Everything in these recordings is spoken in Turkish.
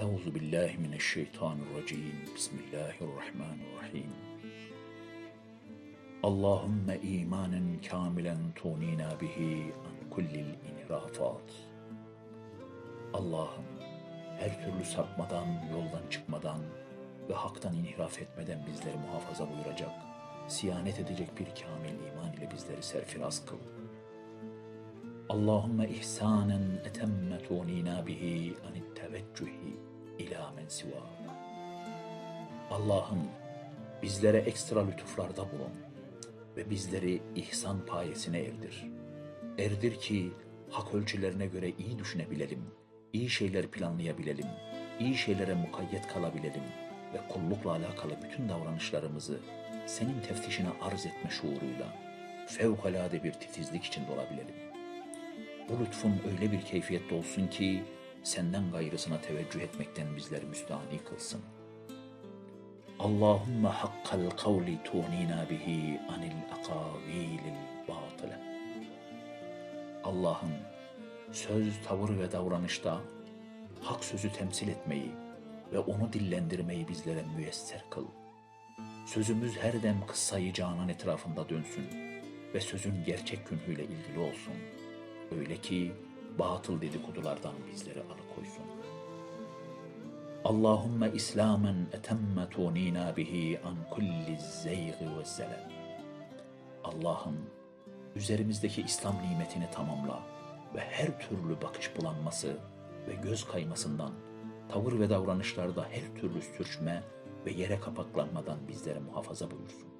Euzu billahi mineşşeytanirracim. Bismillahirrahmanirrahim. Allahümme imanen kamilen tunina bihi an kullil inhirafat. Allah'ım her türlü sapmadan, yoldan çıkmadan ve haktan inhiraf etmeden bizleri muhafaza buyuracak, siyanet edecek bir kamil iman ile bizleri serfiraz kıl. Allahümme ihsanen tunina bihi anit teveccühi ila men siva. Allah'ım bizlere ekstra lütuflarda bulun ve bizleri ihsan payesine erdir. Erdir ki hak ölçülerine göre iyi düşünebilelim, iyi şeyler planlayabilelim, iyi şeylere mukayyet kalabilelim ve kullukla alakalı bütün davranışlarımızı senin teftişine arz etme şuuruyla fevkalade bir titizlik içinde olabilelim. Bu lütfun öyle bir keyfiyette olsun ki senden gayrısına teveccüh etmekten bizleri müstahni kılsın. Allahümme hakkal kavli tunina bihi anil akavilil batıle. Allah'ım söz, tavır ve davranışta hak sözü temsil etmeyi ve onu dillendirmeyi bizlere müyesser kıl. Sözümüz her dem kıssayı canan etrafında dönsün ve sözün gerçek künhüyle ilgili olsun. Öyle ki batıl dedikodulardan bizleri alıkoysun. Allahümme İslamen etemme tunina bihi an kulli zeygi ve zelel. Allah'ım üzerimizdeki İslam nimetini tamamla ve her türlü bakış bulanması ve göz kaymasından, tavır ve davranışlarda her türlü sürçme ve yere kapaklanmadan bizleri muhafaza buyursun.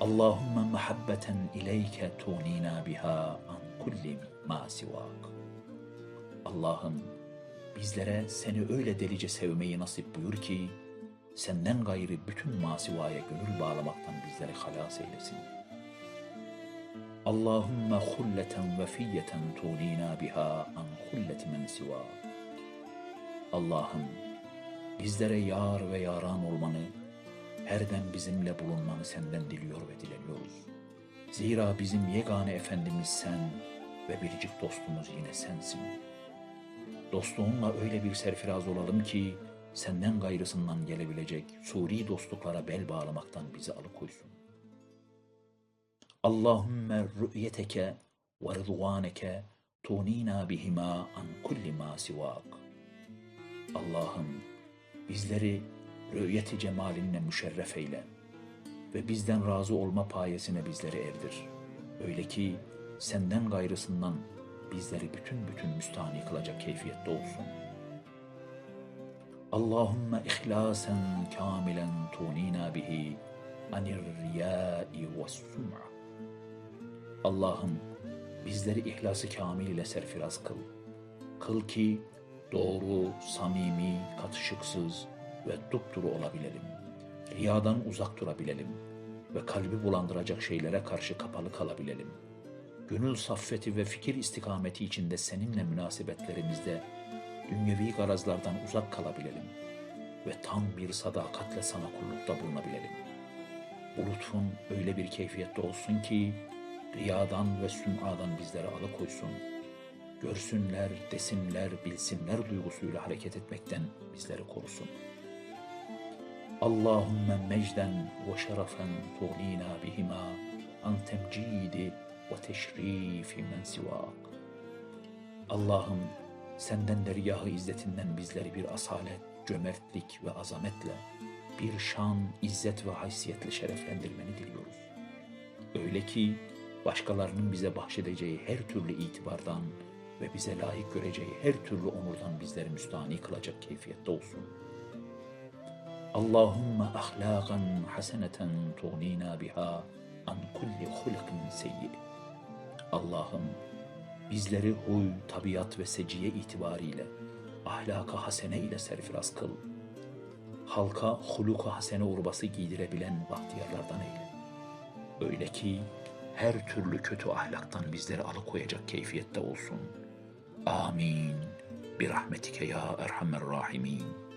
Allahümme muhabbeten ileyke tunina biha an kulli ma sivak. Allah'ım bizlere seni öyle delice sevmeyi nasip buyur ki senden gayrı bütün masivaya gönül bağlamaktan bizleri halas eylesin. Allahümme hulleten vefiyeten tunina biha an hulleti men sivak. Allah'ım bizlere yar ve yaran olmanı, her dem bizimle bulunmanı senden diliyor ve dileniyoruz. Zira bizim yegane Efendimiz sen ve biricik dostumuz yine sensin. Dostluğunla öyle bir serfiraz olalım ki senden gayrısından gelebilecek suri dostluklara bel bağlamaktan bizi alıkoysun. Allahümme rü'yeteke ve rıdvaneke tunina bihima an kulli ma sivak. Allah'ım bizleri rü'yeti cemalinle müşerref eyle ve bizden razı olma payesine bizleri erdir. Öyle ki senden gayrısından bizleri bütün bütün müstahni kılacak keyfiyette olsun. Allahümme ihlasen kamilen tunina bihi anir riyai ve sum'a. Allah'ım bizleri ihlası kamil ile serfiraz kıl. Kıl ki doğru, samimi, katışıksız ve dupduru olabilelim. Riyadan uzak durabilelim ve kalbi bulandıracak şeylere karşı kapalı kalabilelim. Gönül saffeti ve fikir istikameti içinde seninle münasebetlerimizde dünyevi garazlardan uzak kalabilelim ve tam bir sadakatle sana kullukta bulunabilelim. Bu lütfun öyle bir keyfiyette olsun ki riyadan ve süm'adan bizleri alıkoysun. Görsünler, desinler, bilsinler duygusuyla hareket etmekten bizleri korusun. Allahümme mecden ve şerefen tuğnina bihima an temcidi ve teşrifi men sivak. Allah'ım senden dergahı izzetinden bizleri bir asalet, cömertlik ve azametle, bir şan, izzet ve haysiyetle şereflendirmeni diliyoruz. Öyle ki başkalarının bize bahşedeceği her türlü itibardan ve bize layık göreceği her türlü onurdan bizleri müstahni kılacak keyfiyette olsun. Allahümme ahlakan haseneten tuğnina biha an kulli hulkin seyyi. Allah'ım bizleri huy, tabiat ve seciye itibariyle ahlaka hasene ile serfiraz kıl. Halka huluka hasene urbası giydirebilen bahtiyarlardan eyle. Öyle ki her türlü kötü ahlaktan bizleri alıkoyacak keyfiyette olsun. Amin. Bir rahmetike ya erhamer rahimin.